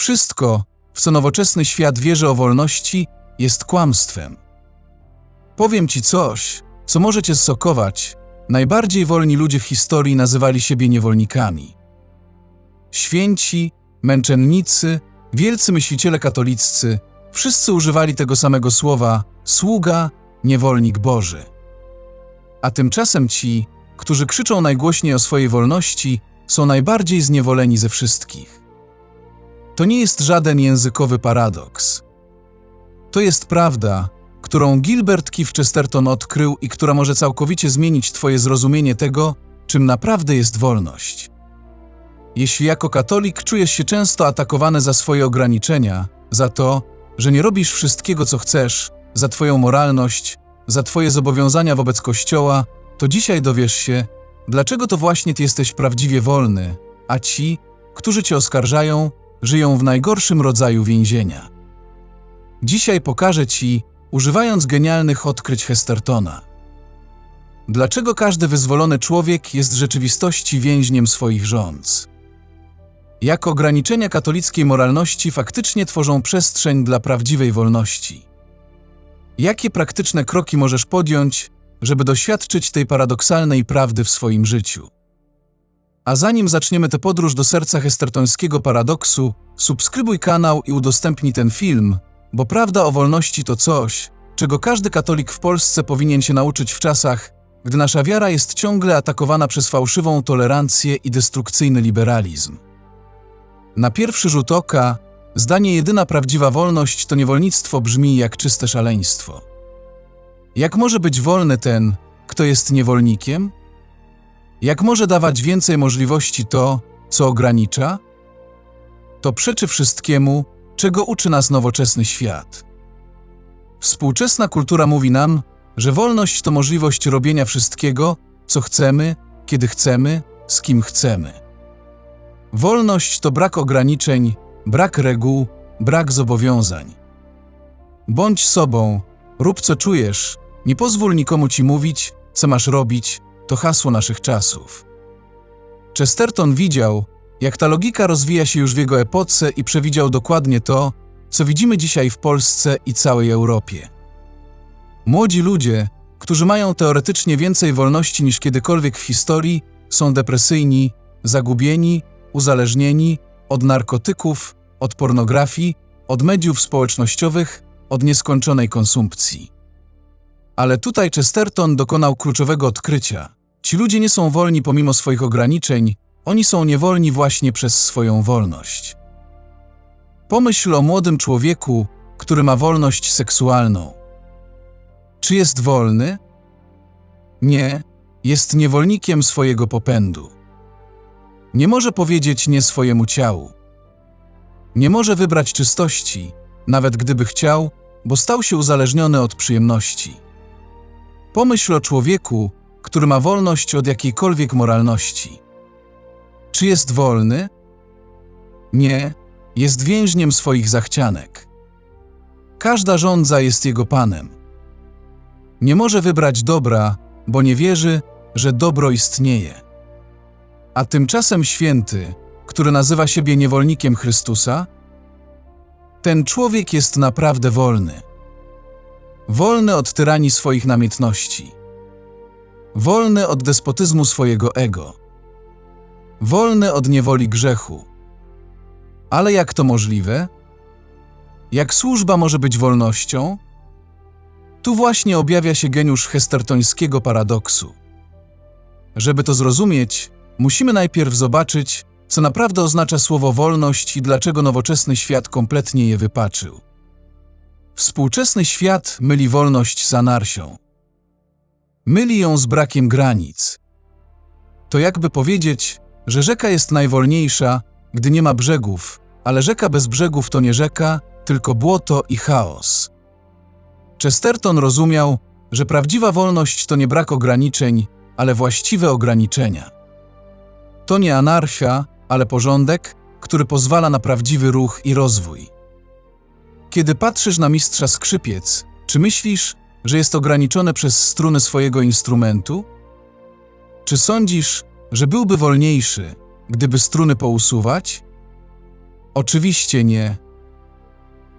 Wszystko, w co nowoczesny świat wierzy o wolności, jest kłamstwem. Powiem ci coś, co może cię zsokować. Najbardziej wolni ludzie w historii nazywali siebie niewolnikami. Święci, męczennicy, wielcy myśliciele katoliccy, wszyscy używali tego samego słowa sługa, niewolnik Boży. A tymczasem ci, którzy krzyczą najgłośniej o swojej wolności, są najbardziej zniewoleni ze wszystkich. To nie jest żaden językowy paradoks. To jest prawda, którą Gilbert Keith Chesterton odkrył i która może całkowicie zmienić Twoje zrozumienie tego, czym naprawdę jest wolność. Jeśli jako katolik czujesz się często atakowany za swoje ograniczenia, za to, że nie robisz wszystkiego, co chcesz, za Twoją moralność, za Twoje zobowiązania wobec Kościoła, to dzisiaj dowiesz się, dlaczego to właśnie Ty jesteś prawdziwie wolny, a ci, którzy Cię oskarżają, żyją w najgorszym rodzaju więzienia. Dzisiaj pokażę Ci, używając genialnych odkryć Hestertona. Dlaczego każdy wyzwolony człowiek jest w rzeczywistości więźniem swoich rządz? Jak ograniczenia katolickiej moralności faktycznie tworzą przestrzeń dla prawdziwej wolności? Jakie praktyczne kroki możesz podjąć, żeby doświadczyć tej paradoksalnej prawdy w swoim życiu? A zanim zaczniemy tę podróż do serca hestertońskiego paradoksu, subskrybuj kanał i udostępnij ten film, bo prawda o wolności to coś, czego każdy katolik w Polsce powinien się nauczyć w czasach, gdy nasza wiara jest ciągle atakowana przez fałszywą tolerancję i destrukcyjny liberalizm. Na pierwszy rzut oka, zdanie jedyna prawdziwa wolność to niewolnictwo brzmi jak czyste szaleństwo. Jak może być wolny ten, kto jest niewolnikiem? Jak może dawać więcej możliwości to, co ogranicza? To przeczy wszystkiemu, czego uczy nas nowoczesny świat. Współczesna kultura mówi nam, że wolność to możliwość robienia wszystkiego, co chcemy, kiedy chcemy, z kim chcemy. Wolność to brak ograniczeń, brak reguł, brak zobowiązań. Bądź sobą, rób co czujesz, nie pozwól nikomu ci mówić, co masz robić, to hasło naszych czasów. Chesterton widział, jak ta logika rozwija się już w jego epoce i przewidział dokładnie to, co widzimy dzisiaj w Polsce i całej Europie. Młodzi ludzie, którzy mają teoretycznie więcej wolności niż kiedykolwiek w historii, są depresyjni, zagubieni, uzależnieni od narkotyków, od pornografii, od mediów społecznościowych, od nieskończonej konsumpcji. Ale tutaj Chesterton dokonał kluczowego odkrycia. Ci ludzie nie są wolni pomimo swoich ograniczeń, oni są niewolni właśnie przez swoją wolność. Pomyśl o młodym człowieku, który ma wolność seksualną. Czy jest wolny? Nie, jest niewolnikiem swojego popędu. Nie może powiedzieć nie swojemu ciału. Nie może wybrać czystości, nawet gdyby chciał, bo stał się uzależniony od przyjemności. Pomyśl o człowieku, który ma wolność od jakiejkolwiek moralności. Czy jest wolny? Nie, jest więźniem swoich zachcianek. Każda rządza jest jego panem. Nie może wybrać dobra, bo nie wierzy, że dobro istnieje. A tymczasem święty, który nazywa siebie niewolnikiem Chrystusa, ten człowiek jest naprawdę wolny. Wolny od tyranii swoich namiętności. Wolny od despotyzmu swojego ego. Wolny od niewoli grzechu. Ale jak to możliwe? Jak służba może być wolnością? Tu właśnie objawia się geniusz hestertońskiego paradoksu. Żeby to zrozumieć, musimy najpierw zobaczyć, co naprawdę oznacza słowo wolność i dlaczego nowoczesny świat kompletnie je wypaczył. Współczesny świat myli wolność z anarchią. Myli ją z brakiem granic. To jakby powiedzieć, że rzeka jest najwolniejsza, gdy nie ma brzegów, ale rzeka bez brzegów to nie rzeka, tylko błoto i chaos. Chesterton rozumiał, że prawdziwa wolność to nie brak ograniczeń, ale właściwe ograniczenia. To nie anarchia, ale porządek, który pozwala na prawdziwy ruch i rozwój. Kiedy patrzysz na mistrza skrzypiec, czy myślisz, że jest ograniczony przez struny swojego instrumentu? Czy sądzisz, że byłby wolniejszy, gdyby struny pousuwać? Oczywiście nie.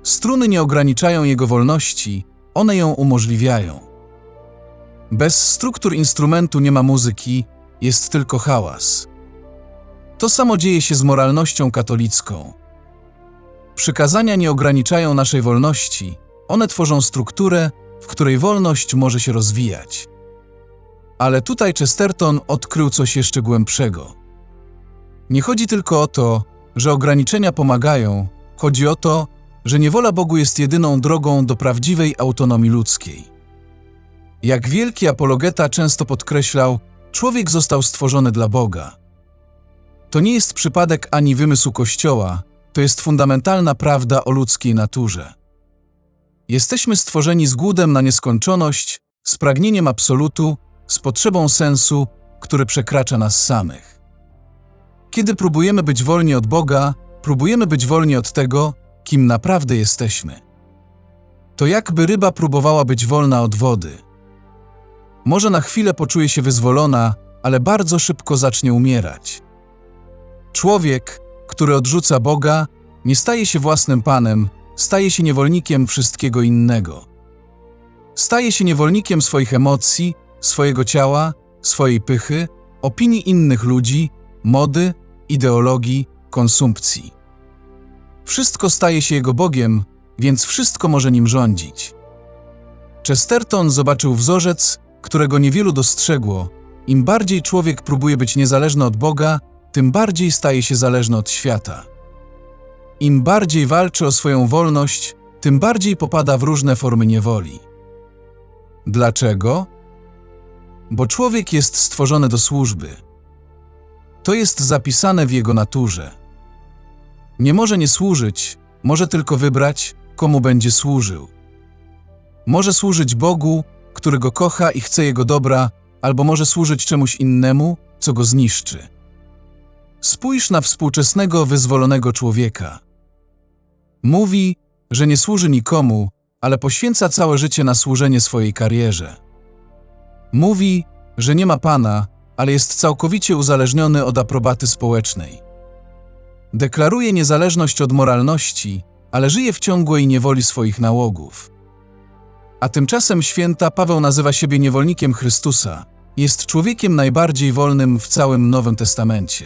Struny nie ograniczają jego wolności, one ją umożliwiają. Bez struktur instrumentu nie ma muzyki, jest tylko hałas. To samo dzieje się z moralnością katolicką. Przykazania nie ograniczają naszej wolności, one tworzą strukturę, w której wolność może się rozwijać. Ale tutaj Chesterton odkrył coś jeszcze głębszego. Nie chodzi tylko o to, że ograniczenia pomagają, chodzi o to, że niewola Bogu jest jedyną drogą do prawdziwej autonomii ludzkiej. Jak wielki apologeta często podkreślał, człowiek został stworzony dla Boga. To nie jest przypadek ani wymysł Kościoła, to jest fundamentalna prawda o ludzkiej naturze. Jesteśmy stworzeni z głodem na nieskończoność, z pragnieniem absolutu, z potrzebą sensu, który przekracza nas samych. Kiedy próbujemy być wolni od Boga, próbujemy być wolni od tego, kim naprawdę jesteśmy. To jakby ryba próbowała być wolna od wody. Może na chwilę poczuje się wyzwolona, ale bardzo szybko zacznie umierać. Człowiek, który odrzuca Boga, nie staje się własnym panem, staje się niewolnikiem wszystkiego innego. Staje się niewolnikiem swoich emocji, swojego ciała, swojej pychy, opinii innych ludzi, mody, ideologii, konsumpcji. Wszystko staje się jego Bogiem, więc wszystko może nim rządzić. Chesterton zobaczył wzorzec, którego niewielu dostrzegło. Im bardziej człowiek próbuje być niezależny od Boga, tym bardziej staje się zależny od świata. Im bardziej walczy o swoją wolność, tym bardziej popada w różne formy niewoli. Dlaczego? Bo człowiek jest stworzony do służby. To jest zapisane w jego naturze. Nie może nie służyć, może tylko wybrać, komu będzie służył. Może służyć Bogu, który go kocha i chce jego dobra, albo może służyć czemuś innemu, co go zniszczy. Spójrz na współczesnego, wyzwolonego człowieka. Mówi, że nie służy nikomu, ale poświęca całe życie na służenie swojej karierze. Mówi, że nie ma pana, ale jest całkowicie uzależniony od aprobaty społecznej. Deklaruje niezależność od moralności, ale żyje w ciągłej niewoli swoich nałogów. A tymczasem święta Paweł nazywa siebie niewolnikiem Chrystusa. Jest człowiekiem najbardziej wolnym w całym Nowym Testamencie.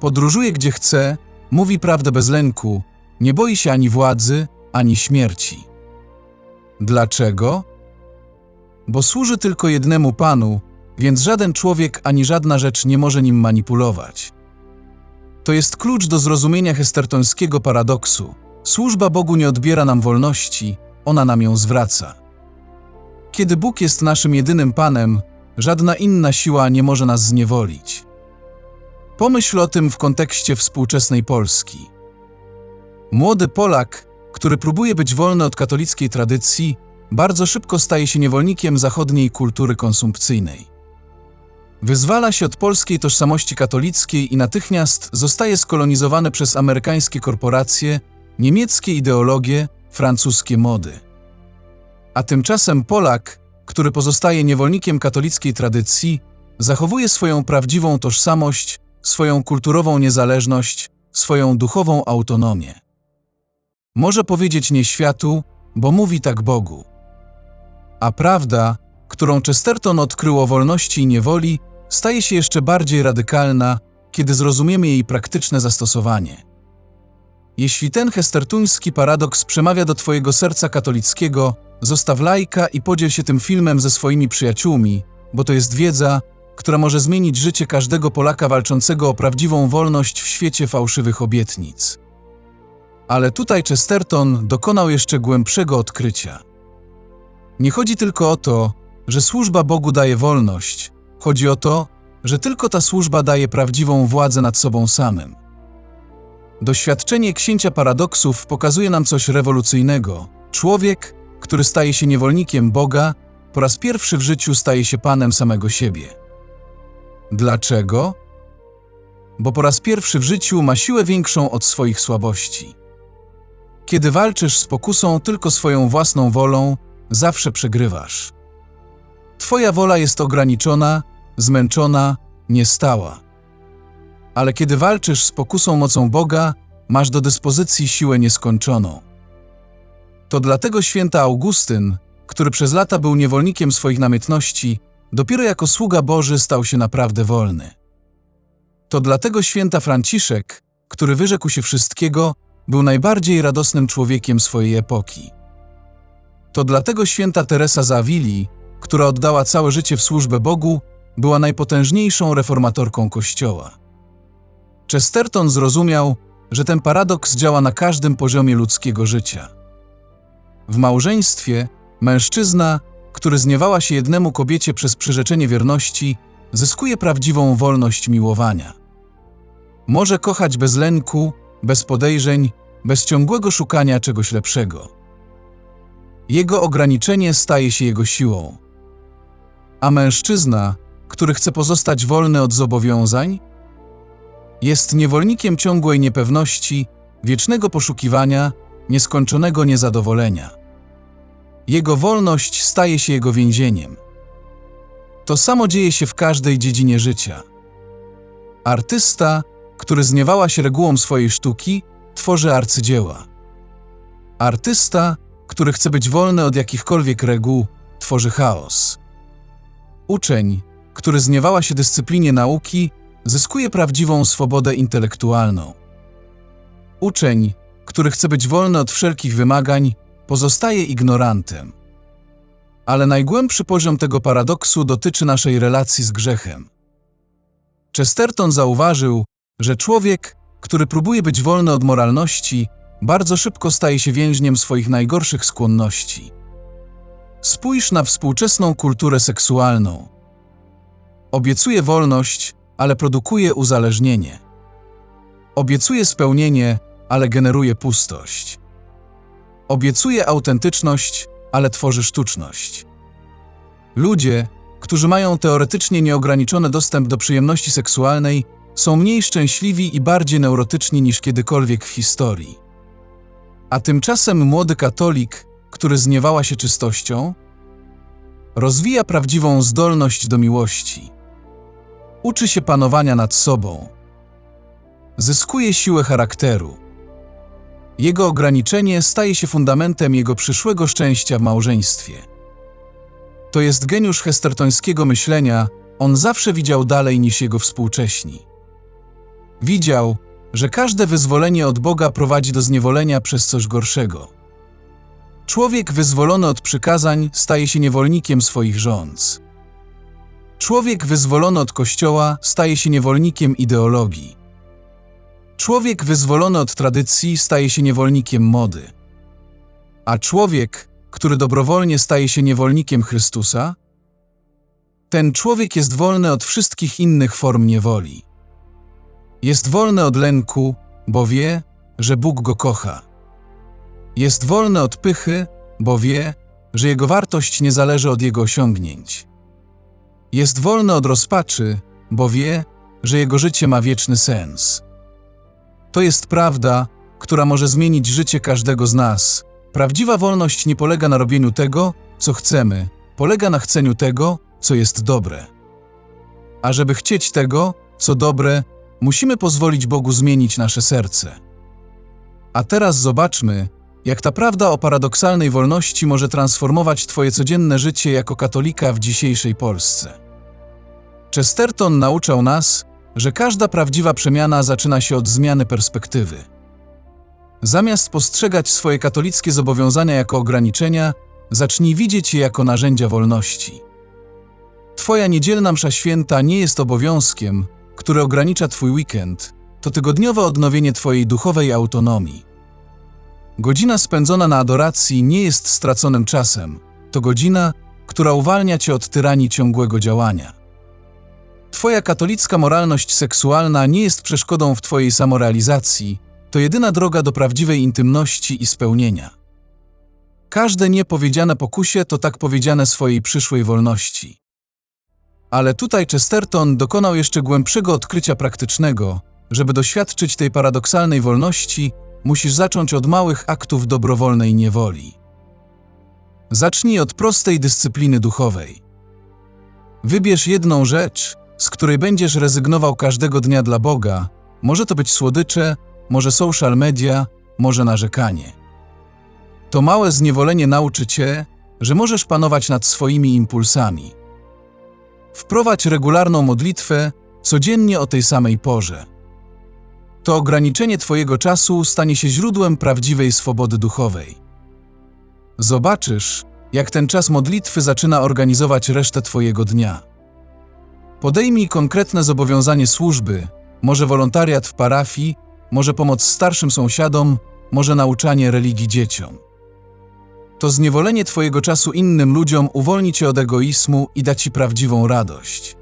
Podróżuje gdzie chce, mówi prawdę bez lęku, nie boi się ani władzy, ani śmierci. Dlaczego? Bo służy tylko jednemu Panu, więc żaden człowiek ani żadna rzecz nie może nim manipulować. To jest klucz do zrozumienia hestertońskiego paradoksu. Służba Bogu nie odbiera nam wolności, ona nam ją zwraca. Kiedy Bóg jest naszym jedynym Panem, żadna inna siła nie może nas zniewolić. Pomyśl o tym w kontekście współczesnej Polski. Młody Polak, który próbuje być wolny od katolickiej tradycji, bardzo szybko staje się niewolnikiem zachodniej kultury konsumpcyjnej. Wyzwala się od polskiej tożsamości katolickiej i natychmiast zostaje skolonizowany przez amerykańskie korporacje, niemieckie ideologie, francuskie mody. A tymczasem Polak, który pozostaje niewolnikiem katolickiej tradycji, zachowuje swoją prawdziwą tożsamość, swoją kulturową niezależność, swoją duchową autonomię. Może powiedzieć nie światu, bo mówi tak Bogu. A prawda, którą Chesterton odkrył o wolności i niewoli, staje się jeszcze bardziej radykalna, kiedy zrozumiemy jej praktyczne zastosowanie. Jeśli ten hestertuński paradoks przemawia do Twojego serca katolickiego, zostaw lajka i podziel się tym filmem ze swoimi przyjaciółmi, bo to jest wiedza, która może zmienić życie każdego Polaka walczącego o prawdziwą wolność w świecie fałszywych obietnic. Ale tutaj Chesterton dokonał jeszcze głębszego odkrycia. Nie chodzi tylko o to, że służba Bogu daje wolność, chodzi o to, że tylko ta służba daje prawdziwą władzę nad sobą samym. Doświadczenie księcia paradoksów pokazuje nam coś rewolucyjnego. Człowiek, który staje się niewolnikiem Boga, po raz pierwszy w życiu staje się panem samego siebie. Dlaczego? Bo po raz pierwszy w życiu ma siłę większą od swoich słabości. Kiedy walczysz z pokusą tylko swoją własną wolą, zawsze przegrywasz. Twoja wola jest ograniczona, zmęczona, niestała. Ale kiedy walczysz z pokusą mocą Boga, masz do dyspozycji siłę nieskończoną. To dlatego święta Augustyn, który przez lata był niewolnikiem swoich namiętności, dopiero jako sługa Boży stał się naprawdę wolny. To dlatego święta Franciszek, który wyrzekł się wszystkiego, był najbardziej radosnym człowiekiem swojej epoki. To dlatego święta Teresa z Awili, która oddała całe życie w służbę Bogu, była najpotężniejszą reformatorką Kościoła. Chesterton zrozumiał, że ten paradoks działa na każdym poziomie ludzkiego życia. W małżeństwie mężczyzna, który zniewała się jednemu kobiecie przez przyrzeczenie wierności, zyskuje prawdziwą wolność miłowania. Może kochać bez lęku, bez podejrzeń, bez ciągłego szukania czegoś lepszego. Jego ograniczenie staje się jego siłą. A mężczyzna, który chce pozostać wolny od zobowiązań, jest niewolnikiem ciągłej niepewności, wiecznego poszukiwania, nieskończonego niezadowolenia. Jego wolność staje się jego więzieniem. To samo dzieje się w każdej dziedzinie życia. Artysta, który zniewała się regułom swojej sztuki, tworzy arcydzieła. Artysta, który chce być wolny od jakichkolwiek reguł, tworzy chaos. Uczeń, który zniewała się dyscyplinie nauki, zyskuje prawdziwą swobodę intelektualną. Uczeń, który chce być wolny od wszelkich wymagań, pozostaje ignorantem. Ale najgłębszy poziom tego paradoksu dotyczy naszej relacji z grzechem. Chesterton zauważył, że człowiek, który próbuje być wolny od moralności, bardzo szybko staje się więźniem swoich najgorszych skłonności. Spójrz na współczesną kulturę seksualną. Obiecuje wolność, ale produkuje uzależnienie. Obiecuje spełnienie, ale generuje pustość. Obiecuje autentyczność, ale tworzy sztuczność. Ludzie, którzy mają teoretycznie nieograniczony dostęp do przyjemności seksualnej, są mniej szczęśliwi i bardziej neurotyczni niż kiedykolwiek w historii. A tymczasem młody katolik, który zniewała się czystością, rozwija prawdziwą zdolność do miłości. Uczy się panowania nad sobą. Zyskuje siłę charakteru. Jego ograniczenie staje się fundamentem jego przyszłego szczęścia w małżeństwie. To jest geniusz hestertońskiego myślenia, on zawsze widział dalej niż jego współcześni. Widział, że każde wyzwolenie od Boga prowadzi do zniewolenia przez coś gorszego. Człowiek wyzwolony od przykazań staje się niewolnikiem swoich rządz. Człowiek wyzwolony od Kościoła staje się niewolnikiem ideologii. Człowiek wyzwolony od tradycji staje się niewolnikiem mody. A człowiek, który dobrowolnie staje się niewolnikiem Chrystusa, ten człowiek jest wolny od wszystkich innych form niewoli. Jest wolny od lęku, bo wie, że Bóg go kocha. Jest wolny od pychy, bo wie, że jego wartość nie zależy od jego osiągnięć. Jest wolny od rozpaczy, bo wie, że jego życie ma wieczny sens. To jest prawda, która może zmienić życie każdego z nas. Prawdziwa wolność nie polega na robieniu tego, co chcemy, polega na chceniu tego, co jest dobre. A żeby chcieć tego, co dobre, musimy pozwolić Bogu zmienić nasze serce. A teraz zobaczmy, jak ta prawda o paradoksalnej wolności może transformować Twoje codzienne życie jako katolika w dzisiejszej Polsce. Chesterton nauczał nas, że każda prawdziwa przemiana zaczyna się od zmiany perspektywy. Zamiast postrzegać swoje katolickie zobowiązania jako ograniczenia, zacznij widzieć je jako narzędzia wolności. Twoja niedzielna msza święta nie jest obowiązkiem, który ogranicza Twój weekend, to tygodniowe odnowienie Twojej duchowej autonomii. Godzina spędzona na adoracji nie jest straconym czasem, to godzina, która uwalnia Cię od tyranii ciągłego działania. Twoja katolicka moralność seksualna nie jest przeszkodą w Twojej samorealizacji, to jedyna droga do prawdziwej intymności i spełnienia. Każde niepowiedziane pokusie to tak powiedziane swojej przyszłej wolności. Ale tutaj Chesterton dokonał jeszcze głębszego odkrycia praktycznego. Żeby doświadczyć tej paradoksalnej wolności, musisz zacząć od małych aktów dobrowolnej niewoli. Zacznij od prostej dyscypliny duchowej. Wybierz jedną rzecz, z której będziesz rezygnował każdego dnia dla Boga. Może to być słodycze, może social media, może narzekanie. To małe zniewolenie nauczy cię, że możesz panować nad swoimi impulsami. Wprowadź regularną modlitwę codziennie o tej samej porze. To ograniczenie Twojego czasu stanie się źródłem prawdziwej swobody duchowej. Zobaczysz, jak ten czas modlitwy zaczyna organizować resztę Twojego dnia. Podejmij konkretne zobowiązanie służby, może wolontariat w parafii, może pomoc starszym sąsiadom, może nauczanie religii dzieciom. To zniewolenie Twojego czasu innym ludziom uwolni Cię od egoizmu i da Ci prawdziwą radość.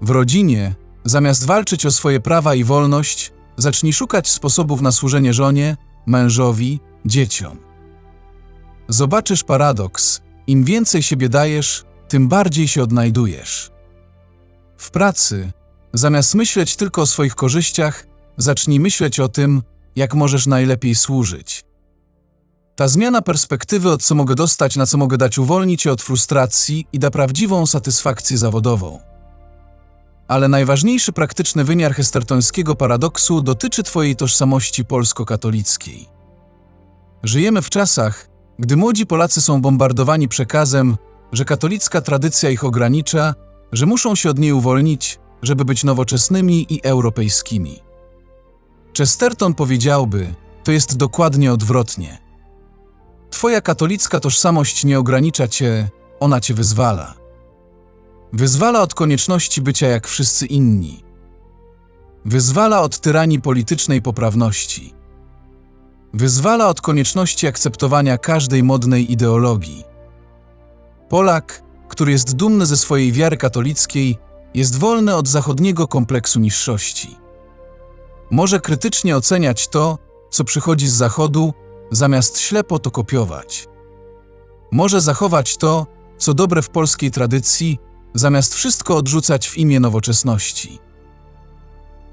W rodzinie, zamiast walczyć o swoje prawa i wolność, zacznij szukać sposobów na służenie żonie, mężowi, dzieciom. Zobaczysz paradoks: im więcej siebie dajesz, tym bardziej się odnajdujesz. W pracy, zamiast myśleć tylko o swoich korzyściach, zacznij myśleć o tym, jak możesz najlepiej służyć. Ta zmiana perspektywy, od co mogę dostać, na co mogę dać, uwolni cię od frustracji i da prawdziwą satysfakcję zawodową. Ale najważniejszy praktyczny wymiar hestertońskiego paradoksu dotyczy Twojej tożsamości polsko-katolickiej. Żyjemy w czasach, gdy młodzi Polacy są bombardowani przekazem, że katolicka tradycja ich ogranicza, że muszą się od niej uwolnić, żeby być nowoczesnymi i europejskimi. Chesterton powiedziałby, to jest dokładnie odwrotnie. Twoja katolicka tożsamość nie ogranicza cię, ona cię wyzwala. Wyzwala od konieczności bycia jak wszyscy inni. Wyzwala od tyranii politycznej poprawności. Wyzwala od konieczności akceptowania każdej modnej ideologii. Polak, który jest dumny ze swojej wiary katolickiej, jest wolny od zachodniego kompleksu niższości. Może krytycznie oceniać to, co przychodzi z zachodu, zamiast ślepo to kopiować. Może zachować to, co dobre w polskiej tradycji, zamiast wszystko odrzucać w imię nowoczesności.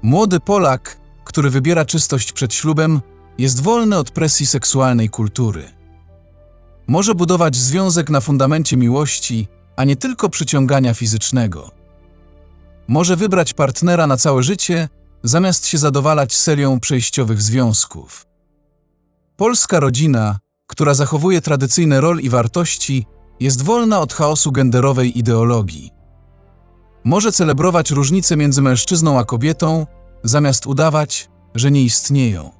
Młody Polak, który wybiera czystość przed ślubem, jest wolny od presji seksualnej kultury. Może budować związek na fundamencie miłości, a nie tylko przyciągania fizycznego. Może wybrać partnera na całe życie, zamiast się zadowalać serią przejściowych związków. Polska rodzina, która zachowuje tradycyjne rol i wartości, jest wolna od chaosu genderowej ideologii. Może celebrować różnice między mężczyzną a kobietą, zamiast udawać, że nie istnieją.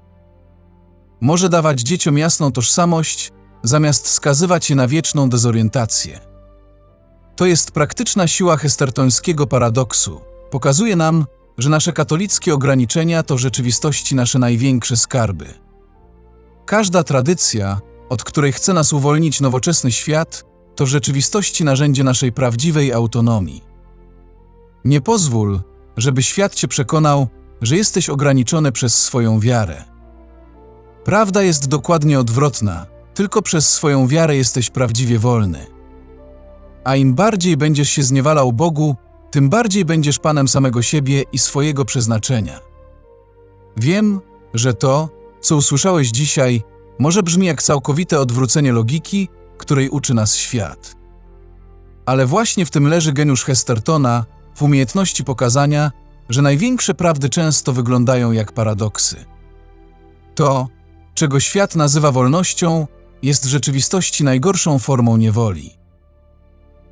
Może dawać dzieciom jasną tożsamość, zamiast skazywać je na wieczną dezorientację. To jest praktyczna siła hestertońskiego paradoksu. Pokazuje nam, że nasze katolickie ograniczenia to w rzeczywistości nasze największe skarby. Każda tradycja, od której chce nas uwolnić nowoczesny świat, to w rzeczywistości narzędzie naszej prawdziwej autonomii. Nie pozwól, żeby świat cię przekonał, że jesteś ograniczony przez swoją wiarę. Prawda jest dokładnie odwrotna, tylko przez swoją wiarę jesteś prawdziwie wolny. A im bardziej będziesz się zniewalał Bogu, tym bardziej będziesz panem samego siebie i swojego przeznaczenia. Wiem, że to, co usłyszałeś dzisiaj, może brzmi jak całkowite odwrócenie logiki, której uczy nas świat. Ale właśnie w tym leży geniusz Hestertona, w umiejętności pokazania, że największe prawdy często wyglądają jak paradoksy. To, czego świat nazywa wolnością, jest w rzeczywistości najgorszą formą niewoli.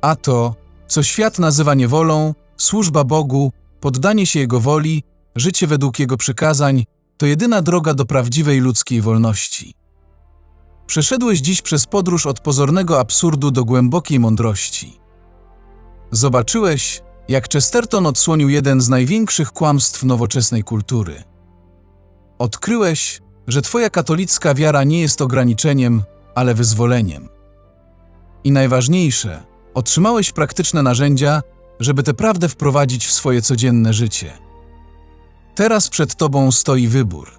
A to, co świat nazywa niewolą, służba Bogu, poddanie się Jego woli, życie według Jego przykazań, to jedyna droga do prawdziwej ludzkiej wolności. Przeszedłeś dziś przez podróż od pozornego absurdu do głębokiej mądrości. Zobaczyłeś, jak Chesterton odsłonił jeden z największych kłamstw nowoczesnej kultury. Odkryłeś, że Twoja katolicka wiara nie jest ograniczeniem, ale wyzwoleniem. I najważniejsze, otrzymałeś praktyczne narzędzia, żeby tę prawdę wprowadzić w swoje codzienne życie. Teraz przed Tobą stoi wybór.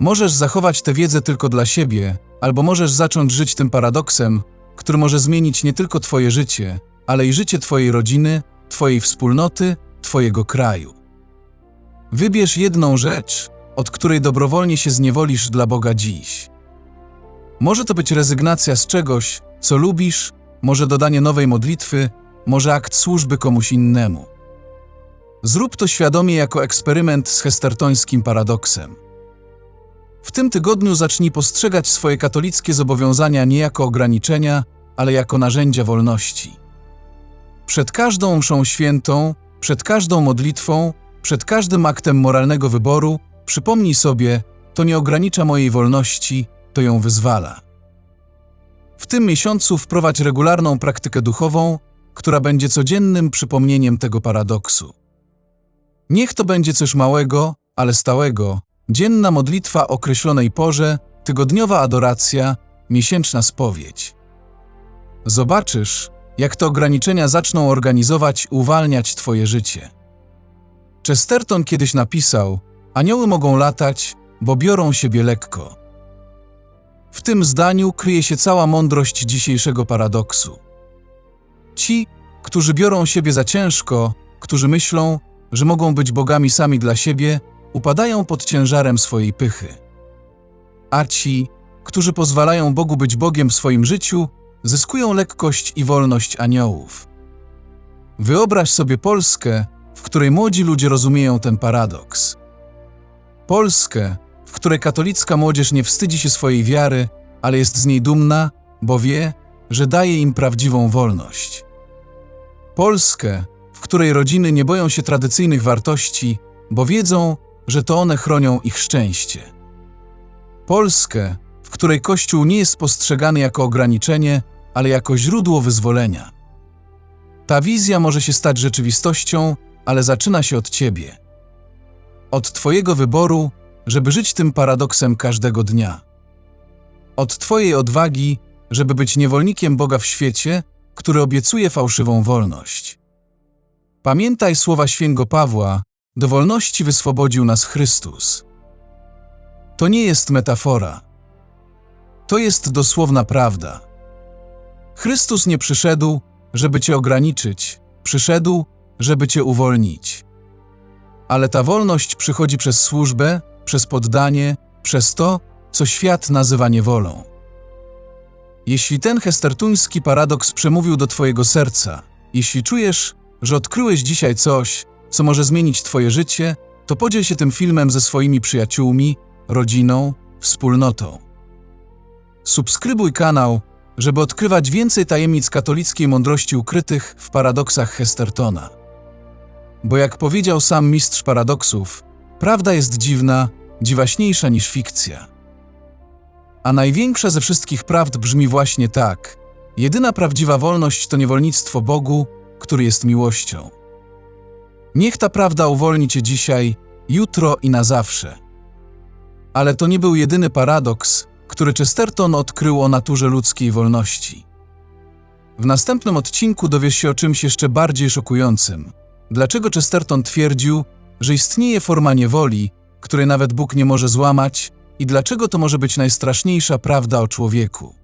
Możesz zachować tę wiedzę tylko dla siebie, albo możesz zacząć żyć tym paradoksem, który może zmienić nie tylko Twoje życie, ale i życie Twojej rodziny, Twojej wspólnoty, Twojego kraju. Wybierz jedną rzecz, od której dobrowolnie się zniewolisz dla Boga dziś. Może to być rezygnacja z czegoś, co lubisz, może dodanie nowej modlitwy, może akt służby komuś innemu. Zrób to świadomie jako eksperyment z hestertońskim paradoksem. W tym tygodniu zacznij postrzegać swoje katolickie zobowiązania nie jako ograniczenia, ale jako narzędzia wolności. Przed każdą mszą świętą, przed każdą modlitwą, przed każdym aktem moralnego wyboru przypomnij sobie, to nie ogranicza mojej wolności, to ją wyzwala. W tym miesiącu wprowadź regularną praktykę duchową, która będzie codziennym przypomnieniem tego paradoksu. Niech to będzie coś małego, ale stałego, dzienna modlitwa o określonej porze, tygodniowa adoracja, miesięczna spowiedź. Zobaczysz, jak te ograniczenia zaczną organizować, uwalniać Twoje życie. Chesterton kiedyś napisał: Anioły mogą latać, bo biorą siebie lekko. W tym zdaniu kryje się cała mądrość dzisiejszego paradoksu. Ci, którzy biorą siebie za ciężko, którzy myślą, że mogą być bogami sami dla siebie, upadają pod ciężarem swojej pychy. A ci, którzy pozwalają Bogu być Bogiem w swoim życiu, zyskują lekkość i wolność aniołów. Wyobraź sobie Polskę, w której młodzi ludzie rozumieją ten paradoks. Polskę, w której katolicka młodzież nie wstydzi się swojej wiary, ale jest z niej dumna, bo wie, że daje im prawdziwą wolność. Polskę, której rodziny nie boją się tradycyjnych wartości, bo wiedzą, że to one chronią ich szczęście. Polskę, w której Kościół nie jest postrzegany jako ograniczenie, ale jako źródło wyzwolenia. Ta wizja może się stać rzeczywistością, ale zaczyna się od Ciebie. Od Twojego wyboru, żeby żyć tym paradoksem każdego dnia. Od Twojej odwagi, żeby być niewolnikiem Boga w świecie, który obiecuje fałszywą wolność. Pamiętaj słowa świętego Pawła: Do wolności wyswobodził nas Chrystus. To nie jest metafora. To jest dosłowna prawda. Chrystus nie przyszedł, żeby Cię ograniczyć, przyszedł, żeby Cię uwolnić. Ale ta wolność przychodzi przez służbę, przez poddanie, przez to, co świat nazywa niewolą. Jeśli ten hestertuński paradoks przemówił do Twojego serca, jeśli czujesz, że odkryłeś dzisiaj coś, co może zmienić Twoje życie, to podziel się tym filmem ze swoimi przyjaciółmi, rodziną, wspólnotą. Subskrybuj kanał, żeby odkrywać więcej tajemnic katolickiej mądrości ukrytych w paradoksach Hestertona. Bo jak powiedział sam mistrz paradoksów, prawda jest dziwna, dziwaśniejsza niż fikcja. A największa ze wszystkich prawd brzmi właśnie tak: jedyna prawdziwa wolność to niewolnictwo Bogu, który jest miłością. Niech ta prawda uwolni cię dzisiaj, jutro i na zawsze. Ale to nie był jedyny paradoks, który Chesterton odkrył o naturze ludzkiej wolności. W następnym odcinku dowiesz się o czymś jeszcze bardziej szokującym. Dlaczego Chesterton twierdził, że istnieje forma niewoli, której nawet Bóg nie może złamać, i dlaczego to może być najstraszniejsza prawda o człowieku.